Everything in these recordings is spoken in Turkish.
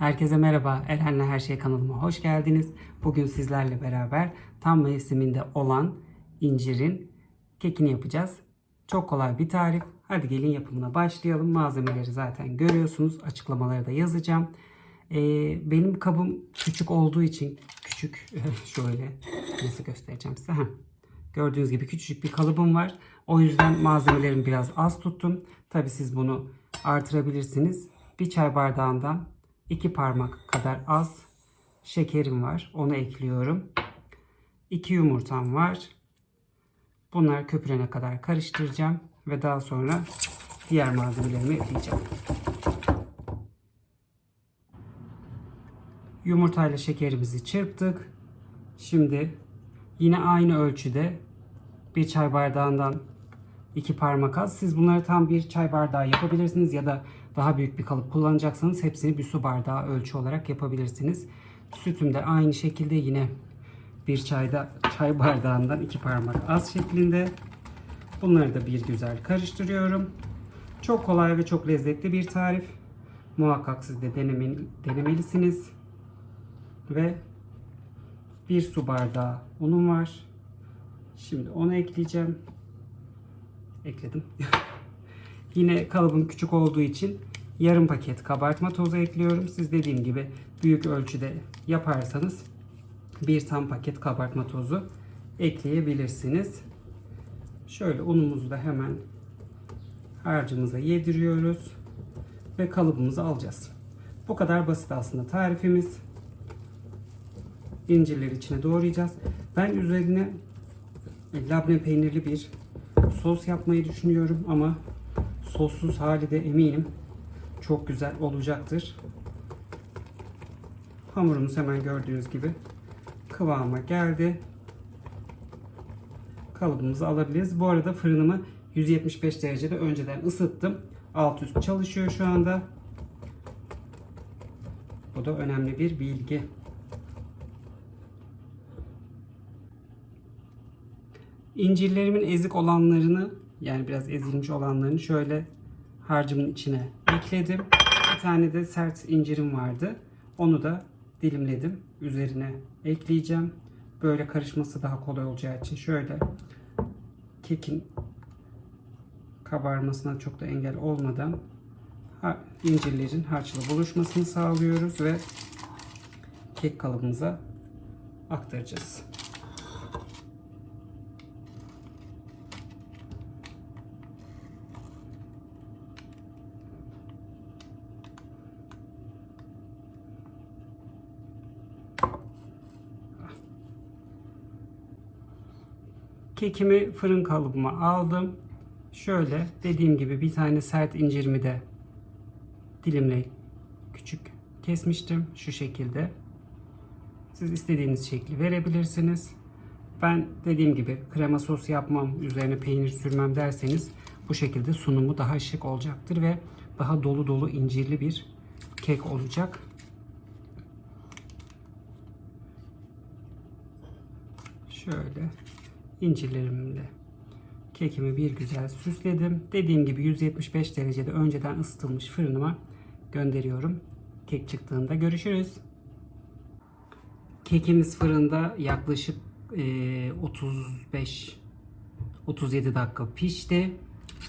Herkese merhaba. Eren'le Her Şey kanalıma hoş geldiniz. Bugün sizlerle beraber tam mevsiminde olan incirin kekini yapacağız. Çok kolay bir tarif. Hadi gelin yapımına başlayalım. Malzemeleri zaten görüyorsunuz. Açıklamaları da yazacağım. Ee, benim kabım küçük olduğu için küçük şöyle nasıl göstereceğim size. Heh. Gördüğünüz gibi küçücük bir kalıbım var. O yüzden malzemelerimi biraz az tuttum. Tabi siz bunu artırabilirsiniz. Bir çay bardağından iki parmak kadar az şekerim var. Onu ekliyorum. İki yumurtam var. Bunlar köpürene kadar karıştıracağım. Ve daha sonra diğer malzemelerimi ekleyeceğim. Yumurtayla şekerimizi çırptık. Şimdi yine aynı ölçüde bir çay bardağından iki parmak az. Siz bunları tam bir çay bardağı yapabilirsiniz ya da daha büyük bir kalıp kullanacaksanız hepsini bir su bardağı ölçü olarak yapabilirsiniz. Sütüm de aynı şekilde yine bir çayda çay bardağından iki parmak az şeklinde. Bunları da bir güzel karıştırıyorum. Çok kolay ve çok lezzetli bir tarif. Muhakkak siz de denemeli, denemelisiniz. Ve bir su bardağı unum var. Şimdi onu ekleyeceğim. Ekledim. Yine kalıbım küçük olduğu için yarım paket kabartma tozu ekliyorum. Siz dediğim gibi büyük ölçüde yaparsanız bir tam paket kabartma tozu ekleyebilirsiniz. Şöyle unumuzu da hemen harcımıza yediriyoruz ve kalıbımızı alacağız. Bu kadar basit aslında tarifimiz. İncirleri içine doğrayacağız. Ben üzerine labne peynirli bir sos yapmayı düşünüyorum ama sossuz hali de eminim çok güzel olacaktır. Hamurumuz hemen gördüğünüz gibi kıvama geldi. Kalıbımızı alabiliriz. Bu arada fırınımı 175 derecede önceden ısıttım. Alt üst çalışıyor şu anda. Bu da önemli bir bilgi. İncirlerimin ezik olanlarını yani biraz ezilmiş olanlarını şöyle harcımın içine ekledim. Bir tane de sert incirim vardı. Onu da dilimledim. Üzerine ekleyeceğim. Böyle karışması daha kolay olacağı için şöyle kekin kabarmasına çok da engel olmadan incirlerin harçla buluşmasını sağlıyoruz ve kek kalıbımıza aktaracağız. Kekimi fırın kalıbıma aldım. Şöyle dediğim gibi bir tane sert incirimi de dilimle küçük kesmiştim. Şu şekilde. Siz istediğiniz şekli verebilirsiniz. Ben dediğim gibi krema sos yapmam, üzerine peynir sürmem derseniz bu şekilde sunumu daha şık olacaktır ve daha dolu dolu incirli bir kek olacak. Şöyle incirlerimle kekimi bir güzel süsledim. Dediğim gibi 175 derecede önceden ısıtılmış fırınıma gönderiyorum. Kek çıktığında görüşürüz. Kekimiz fırında yaklaşık 35 37 dakika pişti.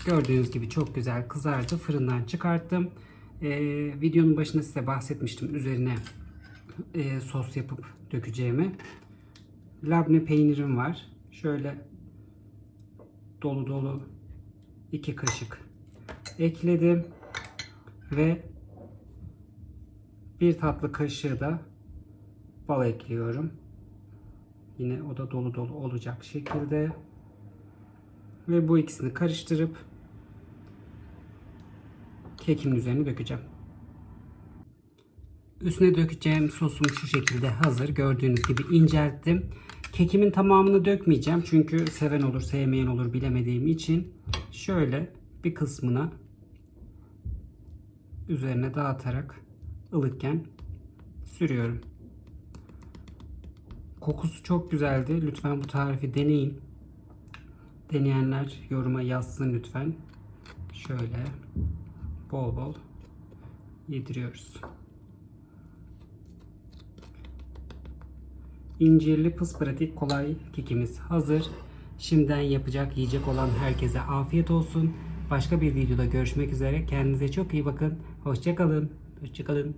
Gördüğünüz gibi çok güzel kızardı. Fırından çıkarttım. Ee, videonun başında size bahsetmiştim üzerine e, sos yapıp dökeceğimi. Labne peynirim var. Şöyle dolu dolu iki kaşık ekledim ve bir tatlı kaşığı da bal ekliyorum. Yine o da dolu dolu olacak şekilde ve bu ikisini karıştırıp kekimin üzerine dökeceğim. Üstüne dökeceğim sosum şu şekilde hazır. Gördüğünüz gibi incelttim. Kekimin tamamını dökmeyeceğim. Çünkü seven olur sevmeyen olur bilemediğim için. Şöyle bir kısmına üzerine dağıtarak ılıkken sürüyorum. Kokusu çok güzeldi. Lütfen bu tarifi deneyin. Deneyenler yoruma yazsın lütfen. Şöyle bol bol yediriyoruz. İncirli pıs pratik kolay kekimiz hazır. Şimdiden yapacak yiyecek olan herkese afiyet olsun. Başka bir videoda görüşmek üzere. Kendinize çok iyi bakın. Hoşçakalın. Hoşçakalın.